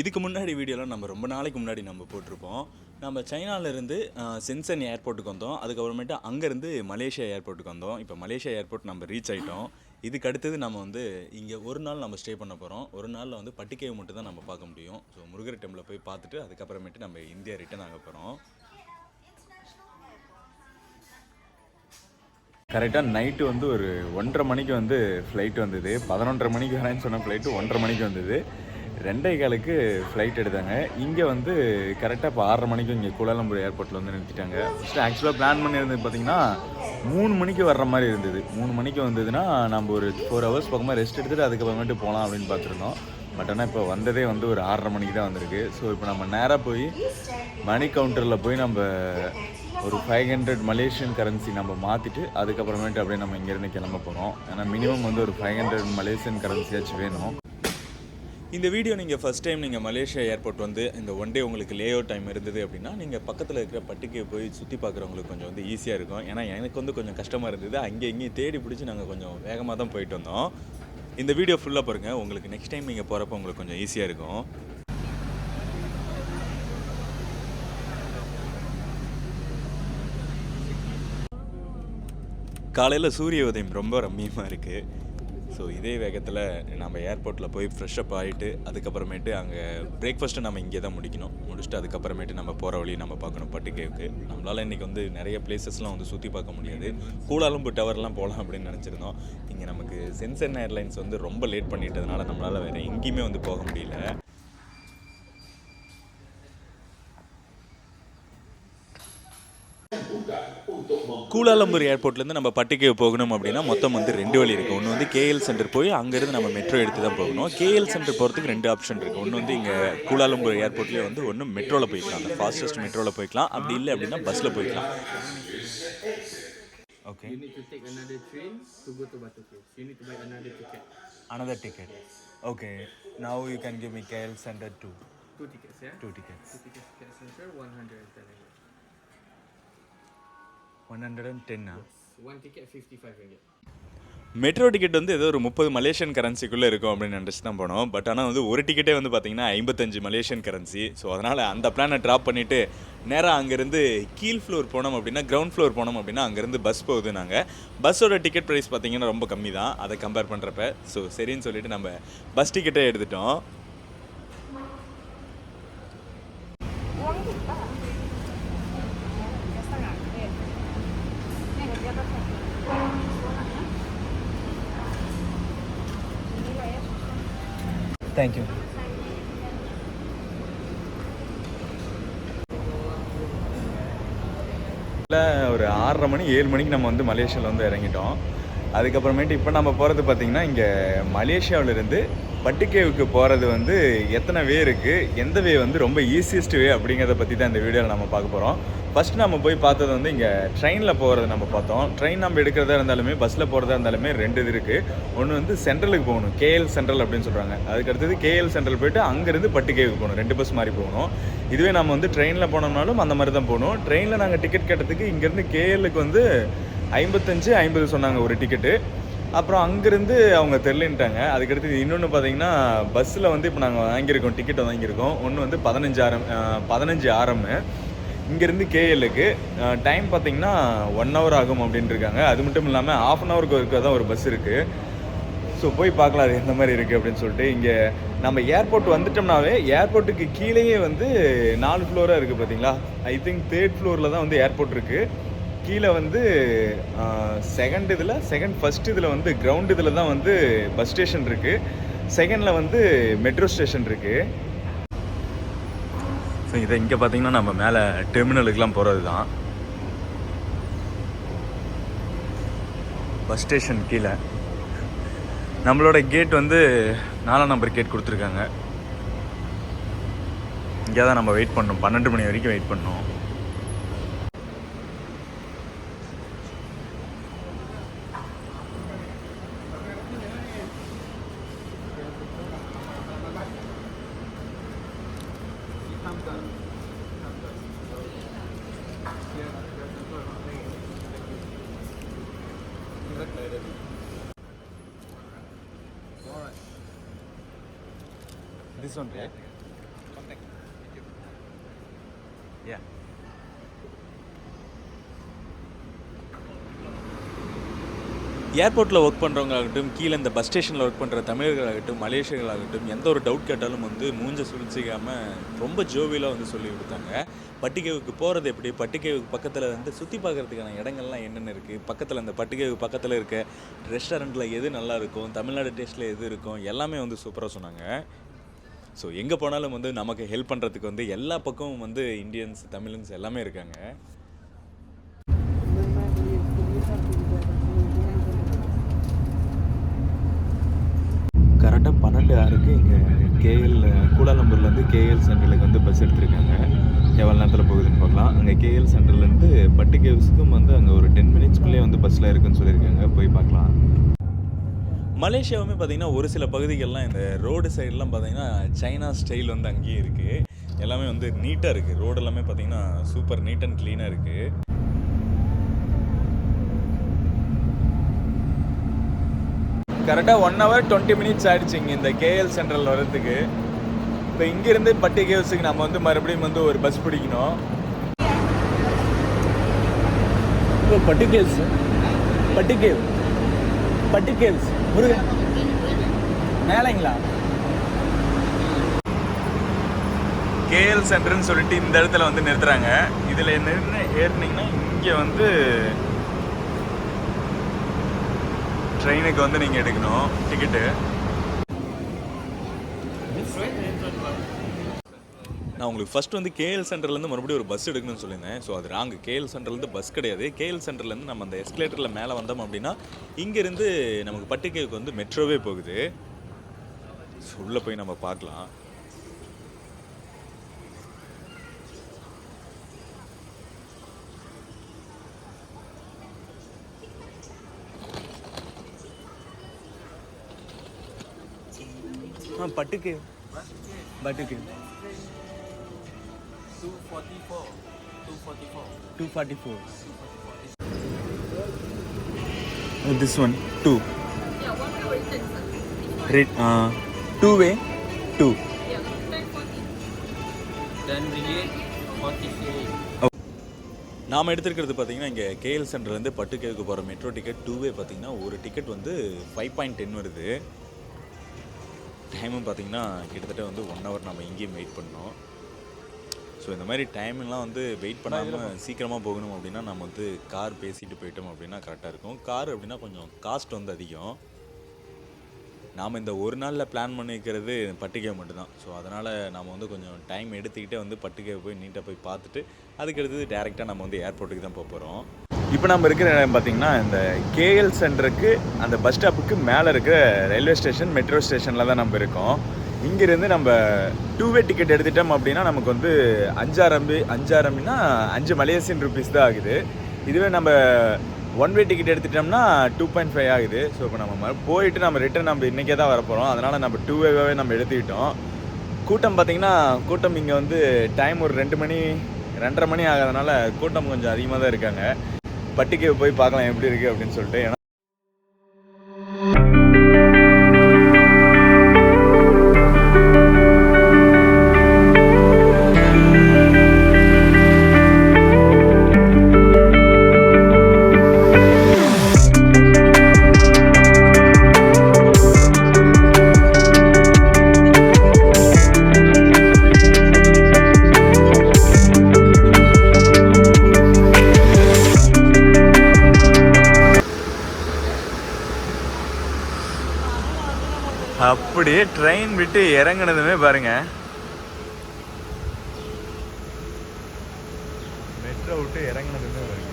இதுக்கு முன்னாடி வீடியோலாம் நம்ம ரொம்ப நாளைக்கு முன்னாடி நம்ம போட்டிருப்போம். நம்ம சைனாலேருந்து சென்சன் ஏர்போர்ட்டுக்கு வந்தோம். அதுக்கப்புறமேட்டு அங்கேருந்து மலேசியா ஏர்போர்ட்டுக்கு வந்தோம். இப்போ மலேசியா ஏர்போர்ட் நம்ம ரீச் ஆகிட்டோம் இதுக்கு அடுத்தது நம்ம வந்து இங்கே ஒரு நாள் நம்ம ஸ்டே பண்ண போகிறோம் ஒரு நாளில் வந்து பட்டிக்கையை மட்டும் தான் நம்ம பார்க்க முடியும். ஸோ முருகர் டெம்பிளில் போய் பார்த்துட்டு அதுக்கப்புறமேட்டு நம்ம இந்தியா ரிட்டர்ன் ஆக போகிறோம் கரெக்டாக நைட்டு வந்து ஒரு ஒன்றரை மணிக்கு வந்து ஃப்ளைட் வந்தது. பதினொன்றரை மணிக்கு வரேன்னு சொன்ன ஃப்ளைட்டு ஒன்றரை மணிக்கு வந்தது. ரெண்டே காலுக்கு ஃப்ளைட் எடுத்தாங்க. இங்கே வந்து கரெக்டாக இப்போ ஆறரை மணிக்கு இங்கே கோலாலம்பூர் ஏர்போர்ட்டில் வந்து நிறுத்திட்டாங்க. ஃபஸ்ட்டு ஆக்சுவலாக பிளான் பண்ணியிருந்தது பார்த்தீங்கன்னா மூணு மணிக்கு வர்ற மாதிரி இருந்தது. மூணு மணிக்கு வந்ததுன்னா நம்ம ஒரு ஃபோர் ஹவர்ஸ் பக்கமாக ரெஸ்ட் எடுத்துகிட்டு அதுக்கப்புறமேட்டு போகலாம் அப்படின்னு பார்த்துருந்தோம் பட் ஆனால் இப்போ வந்ததே வந்து ஒரு ஆறரை மணிக்கு தான் வந்திருக்கு. ஸோ இப்போ நம்ம நேராக போய் மணி கவுண்டரில் போய் நம்ம ஒரு ஃபைவ் ஹண்ட்ரட் மலேசியன் கரன்சி நம்ம மாற்றிட்டு அதுக்கப்புறமேட்டு அப்படியே நம்ம இங்கேருந்து கிளம்ப போகிறோம் ஏன்னா மினிமம் வந்து ஒரு ஃபைவ் ஹண்ட்ரட் மலேசியன் கரன்சியாச்சும் வேணும். இந்த வீடியோ நீங்கள் ஃபஸ்ட் டைம் நீங்கள் மலேசியா ஏர்போர்ட் வந்து இந்த ஒன் டே உங்களுக்கு லே அவுட் டைம் இருந்தது அப்படின்னா நீங்கள் பக்கத்தில் இருக்கிற பட்டிக்கு போய் சுற்றி பார்க்குறவங்களுக்கு கொஞ்சம் வந்து ஈஸியாக இருக்கும். ஏன்னா எனக்கு வந்து கொஞ்சம் கஷ்டமாக இருந்தது. அங்கே இங்கேயும் தேடி பிடிச்சி நாங்கள் கொஞ்சம் வேகமாக தான் போயிட்டு வந்தோம். இந்த வீடியோ ஃபுல்லாக பாருங்கள் உங்களுக்கு நெக்ஸ்ட் டைம் நீங்கள் போகிறப்ப உங்களுக்கு கொஞ்சம் ஈஸியாக இருக்கும். காலையில் சூரிய உதயம் ரொம்ப ரம்மியமாக இருக்குது ஸோ இதே வேகத்தில் நம்ம ஏர்போர்ட்டில் போய் ஃப்ரெஷ்அப் ஆகிட்டு அதுக்கப்புறமேட்டு அங்கே பிரேக்ஃபாஸ்ட்டை நம்ம இங்கே தான் முடிக்கணும். முடிச்சுட்டு அதுக்கப்புறமேட்டு நம்ம போகிற வழியை நம்ம பார்க்கணும். பட்டுக்கேவுக்கு நம்மளால் இன்றைக்கி வந்து நிறைய பிளேசஸ்லாம் வந்து சுற்றி பார்க்க முடியாது. கூலாலம்பு டவர்லாம் போகலாம் அப்படின்னு நினச்சிருந்தோம். இங்கே நமக்கு சென்சன் ஏர்லைன்ஸ் வந்து ரொம்ப லேட் பண்ணிட்டதுனால நம்மளால் வேறு எங்கேயுமே வந்து போக முடியல. கூலாலம்பூர் ஏர்போர்ட்லேருந்து நம்ம பட்டிக்கை போகணும் அப்படின்னா மொத்தம் வந்து ரெண்டு வழி இருக்குது ஒன்று வந்து கேஎல் சென்டர் போய் அங்கேருந்து நம்ம மெட்ரோ எடுத்து தான் போகணும். கேஎல் சென்டர் போகிறதுக்கு ரெண்டு ஆப்ஷன் இருக்குது ஒன்று வந்து இங்கே கூலாலம்பூர் ஏர்போர்ட்லேயே வந்து ஒன்று மெட்ரோவில் போய்க்கலாம். ஃபாஸ்டஸ்ட் மெட்ரோவில் போய்க்கலாம். அப்படி இல்லை அப்படின்னா பஸ்ஸில் போய்க்கலாம். Okay You need to take another train to go to Batu. You need to buy another ticket. another ticket. Okay. Now you can give me KL Center two. Two tickets, yeah? two tickets. Two tickets to Cat Center, 110 ringgit. 110 ah One ticket, 55 ringgit. Metro ticket வந்து ஏதோ ஒரு முப்பது Malaysian கரன்சிக்குள்ளே இருக்கும் அப்படின்னு நினச்சி தான் போனோம். But ஆனால் வந்து ஒரு டிக்கெட்டே வந்து பார்த்தீங்கன்னா ஐம்பத்தஞ்சு மலேசியன் கரன்சி ஸோ அதனால் அந்த பிளானை ட்ராப் பண்ணிவிட்டு நேராக அங்கேருந்து கீழ் ஃப்ளோர் போனோம் அப்படின்னா கிரவுண்ட் ஃப்ளோர் போனோம் அப்படின்னா அங்கேருந்து பஸ் போகுது நாங்கள் பஸ்ஸோட டிக்கெட் ப்ரைஸ் பார்த்தீங்கன்னா ரொம்ப கம்மி தான் அதை கம்பேர் பண்ணுறப்ப ஸோ சரின்னு சொல்லிட்டு நம்ம பஸ் டிக்கெட்டே எடுத்துட்டோம். தேங்க்யூ ஒரு ஆறரை மணி ஏழு மணிக்கு நம்ம வந்து மலேசியாவில் வந்து இறங்கிட்டோம். அதுக்கப்புறமேட்டு இப்போ நம்ம போகிறது பார்த்திங்கன்னா இங்கே மலேசியாவிலேருந்து பட்டுக்கேவுக்கு போகிறது வந்து எத்தனை வே இருக்குது எந்த வே வந்து ரொம்ப ஈஸியஸ்ட் வே அப்படிங்கிறத பற்றி தான் இந்த வீடியோவில் நம்ம பார்க்க போகிறோம் ஃபஸ்ட் நம்ம போய் பார்த்தது வந்து இங்கே ட்ரெயினில் போகிறது நம்ம பார்த்தோம். ட்ரெயின் நம்ம எடுக்கிறதா இருந்தாலுமே பஸ்ஸில் போகிறதா இருந்தாலுமே ரெண்டு இது இருக்குது ஒன்று வந்து சென்ட்ரலுக்கு போகணும். கேஎல் சென்ட்ரல் அப்படின்னு சொல்கிறாங்க அதுக்கு அடுத்தது கேஎல் சென்ட்ரல் போயிட்டு அங்கேருந்து பட்டுக்கேவுக்கு போகணும். ரெண்டு பஸ் மாதிரி போகணும். இதுவே நம்ம வந்து ட்ரெயினில் போனோம்னாலும் அந்த மாதிரி தான் போகணும். ட்ரெயினில் நாங்கள் டிக்கெட் கேட்டதுக்கு இங்கேருந்து கேஎலுக்கு வந்து ஐம்பத்தஞ்சு ஐம்பது சொன்னாங்க ஒரு டிக்கெட்டு அப்புறம் அங்கேருந்து அவங்க தெரிலன்ட்டாங்க அதுக்கடுத்து இன்னொன்று பார்த்தீங்கன்னா பஸ்ஸில் வந்து இப்போ நாங்கள் வாங்கியிருக்கோம் டிக்கெட் வாங்கியிருக்கோம். ஒன்று வந்து பதினஞ்சு ஆரம் பதினஞ்சு ஆரம் இங்கேருந்து கேஎல்லுக்கு டைம் பார்த்தீங்கன்னா ஒன் ஹவர் ஆகும் அப்படின்ட்டு இருக்காங்க அது மட்டும் இல்லாமல் ஆஃப் அன் ஹவருக்கு இருக்க தான் ஒரு பஸ் இருக்குது ஸோ போய் பார்க்கலாம் அது எந்த மாதிரி இருக்குது அப்படின்னு சொல்லிட்டு இங்கே நம்ம ஏர்போர்ட் வந்துட்டோம்னாவே ஏர்போர்ட்டுக்கு கீழேயே வந்து நாலு ஃப்ளோராக இருக்குது பார்த்தீங்களா ஐ திங்க் தேர்ட் ஃப்ளோரில் தான் வந்து ஏர்போர்ட் இருக்குது கீழே வந்து செகண்ட் இதில் செகண்ட் ஃபஸ்ட் இதில் வந்து கிரவுண்ட் இதில் தான் வந்து பஸ் ஸ்டேஷன் இருக்குது செகண்டில் வந்து மெட்ரோ ஸ்டேஷன் இருக்குது ஸோ இதை இங்கே பார்த்தீங்கன்னா நம்ம மேலே டெர்மினலுக்கெலாம் போகிறது தான் பஸ் ஸ்டேஷன் கீழே. நம்மளோட கேட் வந்து நாலாம் நம்பர் கேட் கொடுத்துருக்காங்க. இங்கே தான் நம்ம வெயிட் பண்ணோம். பன்னெண்டு மணி வரைக்கும் வெயிட் பண்ணோம். This one, right? ஏர்போர்ட்டில் ஒர்க் பண்ணுறவங்களாகட்டும் கீழே இந்த பஸ் ஸ்டேஷனில் ஒர்க் பண்ணுற தமிழர்களாகட்டும் மலேசியர்களாகட்டும் எந்த ஒரு டவுட் கேட்டாலும் வந்து மூஞ்ச சுழிச்சிக்காமல் ரொம்ப ஜோவியலாக வந்து சொல்லி கொடுத்தாங்க. பட்டிகைவுக்கு போகிறது எப்படி? பட்டிகைவுக்கு பக்கத்தில் வந்து சுற்றி பார்க்குறதுக்கான இடங்கள்லாம் என்னென்ன இருக்குது பக்கத்தில் அந்த பட்டிகேவுக்கு பக்கத்தில் இருக்க ரெஸ்டாரண்ட்டில் எது நல்லா இருக்கும்? தமிழ்நாடு டேஸ்ட்டில் எது இருக்கும்? எல்லாமே வந்து சூப்பராக சொன்னாங்க. ஸோ எங்கே போனாலும் வந்து நமக்கு ஹெல்ப் பண்ணுறதுக்கு வந்து எல்லா பக்கமும் வந்து இந்தியன்ஸ் தமிழன்ஸ் எல்லாமே இருக்காங்க. கரெக்டாக பன்னெண்டு ஆறுக்கு இங்கே கேஎல் கூலாலம்பூர்லேருந்து கேஎல் சென்ட்ரலுக்கு வந்து பஸ் எடுத்திருக்காங்க. எவ்வளோ நேரத்தில் போகுதுன்னு பார்க்கலாம். அங்கே கேஎல் சென்ட்ரல்லேருந்து பட்டு கேவ்ஸுக்கும் வந்து அங்கே ஒரு டென் மினிட்ஸ்க்குள்ளேயே வந்து பஸ்ஸில் இருக்குன்னு சொல்லியிருக்காங்க. போய் பார்க்கலாம். மலேசியாவுமே பார்த்தீங்கன்னா ஒரு சில பகுதிகள்லாம் இந்த ரோடு சைடெலாம் பார்த்தீங்கன்னா சைனா ஸ்டைல் வந்து அங்கேயே இருக்குது எல்லாமே வந்து நீட்டாக இருக்குது ரோடு எல்லாமே பார்த்தீங்கன்னா சூப்பர் நீட் அண்ட் க்ளீனாக இருக்குது கரெக்டாக ஒன் ஹவர் டுவெண்ட்டி மினிட்ஸ் ஆயிடுச்சு இங்கே இந்த கேஎல் சென்ட்ரல் வர்றதுக்கு. இப்போ இங்கேருந்து பட்டி கேவ்ஸுக்கு நம்ம வந்து மறுபடியும் வந்து ஒரு பஸ் பிடிக்கணும். இப்போ பட்டி கேவ்ஸ் பட்டி கேவ் பட்டி கேவ்ஸ் முருகன் மேலேங்களா? கேஎல் சென்டர்னு சொல்லிட்டு இந்த இடத்துல வந்து நிறுத்துறாங்க. இதில் நின்று ஏறினீங்கன்னா இங்கே வந்து ட்ரெயினுக்கு வந்து நீங்கள் எடுக்கணும் டிக்கெட்டு நான் உங்களுக்கு ஃபஸ்ட் வந்து கேஎல் சென்டர்லேருந்து மறுபடியும் ஒரு பஸ் எடுக்கணும்னு சொல்லியிருந்தேன். ஸோ அது ராங்கு கேஎல் சென்டர்லேருந்து பஸ் கிடையாது. கேஎல் சென்டர்லேருந்து நம்ம அந்த எஸ்கலேட்டரில் மேலே வந்தோம் அப்படின்னா இங்கேருந்து நமக்கு பட்டிக்கைக்கு வந்து மெட்ரோவே போகுது. ஸோ உள்ளே போய் நம்ம பார்க்கலாம். ஆ பட்டுக்கு பட்டுக்கு 244. 244. Two forty four this one two Yeah, one way or return, sir. Red two way two Yeah, return 40. Dan ringgit 48. நாம் எடுத்துருக்கிறது பார்த்தீங்கன்னா இங்கே கேஎல் சென்டர்லேருந்து பட்டுக்கேவுக்கு போகிற மெட்ரோ டிக்கெட் டூவே பார்த்தீங்கன்னா ஒரு டிக்கெட் வந்து ஃபைவ் பாயிண்ட் டென் வருது டைமும் பார்த்தீங்கன்னா கிட்டத்தட்ட வந்து ஒன் ஹவர் நம்ம இங்கேயும் வெயிட் பண்ணோம். ஸோ இந்த மாதிரி டைம்லாம் வந்து வெயிட் பண்ணாமல் சீக்கிரமாக போகணும் அப்படின்னா நம்ம வந்து கார் பேசிட்டு போயிட்டோம் அப்படின்னா கரெக்டாக இருக்கும். கார் அப்படின்னா கொஞ்சம் காஸ்ட் வந்து அதிகம். நாம் இந்த ஒரு நாளில் பிளான் பண்ணிக்கிறது பட்டிகை மட்டும்தான். ஸோ அதனால் நாம் வந்து கொஞ்சம் டைம் எடுத்துக்கிட்டே வந்து பட்டிகை போய் நீட்டாக போய் பார்த்துட்டு அதுக்கு அடுத்தது டேரெக்டாக நம்ம வந்து ஏர்போர்ட்டுக்கு தான் போக போகிறோம் இப்போ நம்ம இருக்கிற இடம் பார்த்தீங்கன்னா இந்த கேஎல் சென்டருக்கு அந்த பஸ் ஸ்டாப்புக்கு மேலே இருக்கிற ரயில்வே ஸ்டேஷன் மெட்ரோ ஸ்டேஷனில் தான் நம்ம இருக்கோம். இங்கேருந்து நம்ம டூ வே டிக்கெட் எடுத்துட்டோம் அப்படின்னா நமக்கு வந்து அஞ்சாரம்பி அஞ்சாயிரம்னா அஞ்சு மலேசியன் ருபீஸ் தான் ஆகுது. இதுவே நம்ம ஒன் வே டிக்கெட் எடுத்துட்டோம்னா டூ பாயிண்ட் ஃபைவ் ஆகுது. ஸோ இப்போ நம்ம போயிட்டு நம்ம ரிட்டர்ன் நம்ம இன்றைக்கே தான் வரப்போகிறோம் அதனால் நம்ம டூ வேவே நம்ம எடுத்துக்கிட்டோம். கூட்டம் பார்த்திங்கன்னா கூட்டம் இங்கே வந்து டைம் ஒரு ரெண்டு மணி ரெண்டரை மணி ஆகிறதுனால கூட்டம் கொஞ்சம் அதிகமாக தான் இருக்காங்க. பட்டிக்கு போய் பார்க்கலாம் எப்படி இருக்குது அப்படின்னு சொல்லிட்டு அப்படியே ட்ரெயின் விட்டு இறங்குனதுமே பாருங்க. மெட்ரோ விட்டு இறங்கினதுமே பாருங்க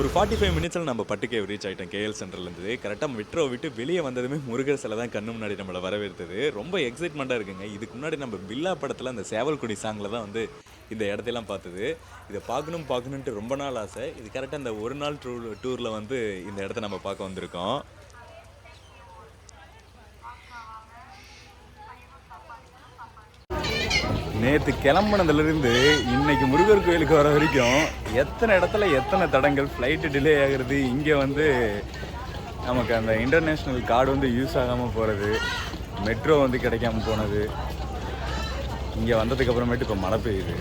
ஒரு ஃபார்ட்டி ஃபைவ் மினிட்ஸில் நம்ம பட்டுக்கே ரீச் ஆகிட்டோம் கேஎல் சென்டர்லேருந்து கரெக்டாக மெட்ரோ விட்டு வெளியே வந்ததுமே முருகர் சிலை தான் கண்ணு முன்னாடி நம்மளை வரவேற்றது ரொம்ப எக்ஸைட்மெண்ட்டாக இருக்குங்க. இதுக்கு முன்னாடி நம்ம பில்லா படத்தில் அந்த சேவல்குடி சாங்கில் தான் வந்து இந்த இடத்தையெல்லாம் பார்த்தது. இதை பார்க்கணும் பார்க்கணுன்ட்டு ரொம்ப நாள் ஆசை. இது கரெக்டாக இந்த ஒரு நாள் டூ டூரில் வந்து இந்த இடத்த நம்ம பார்க்க வந்திருக்கோம். நேற்று கிளம்புனதுலேருந்து இன்னைக்கு முருகர் கோயிலுக்கு வர வரைக்கும் எத்தனை இடத்துல எத்தனை தடங்கள் ஃப்ளைட்டு டிலே ஆகிறது இங்கே வந்து நமக்கு அந்த இன்டர்நேஷ்னல் கார்டு வந்து யூஸ் ஆகாமல் போகிறது மெட்ரோ வந்து கிடைக்காம போனது. இங்கே வந்ததுக்கு அப்புறமேட்டு இப்போ மழை பெய்யுது.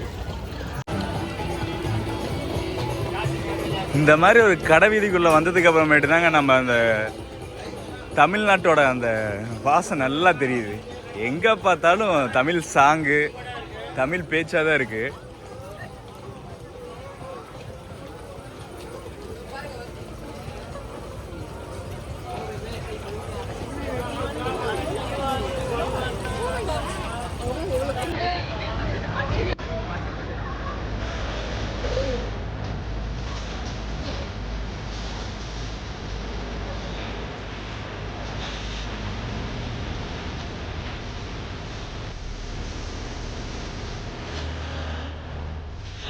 இந்த மாதிரி ஒரு கடை வீதிக்குள்ளே வந்ததுக்கு அப்புறமேட்டு தாங்க நம்ம அந்த தமிழ்நாட்டோட அந்த வாசம் நல்லா தெரியுது. எங்கே பார்த்தாலும் தமிழ் சாங்கு தமிழ் பேச்சாக தான் இருக்குது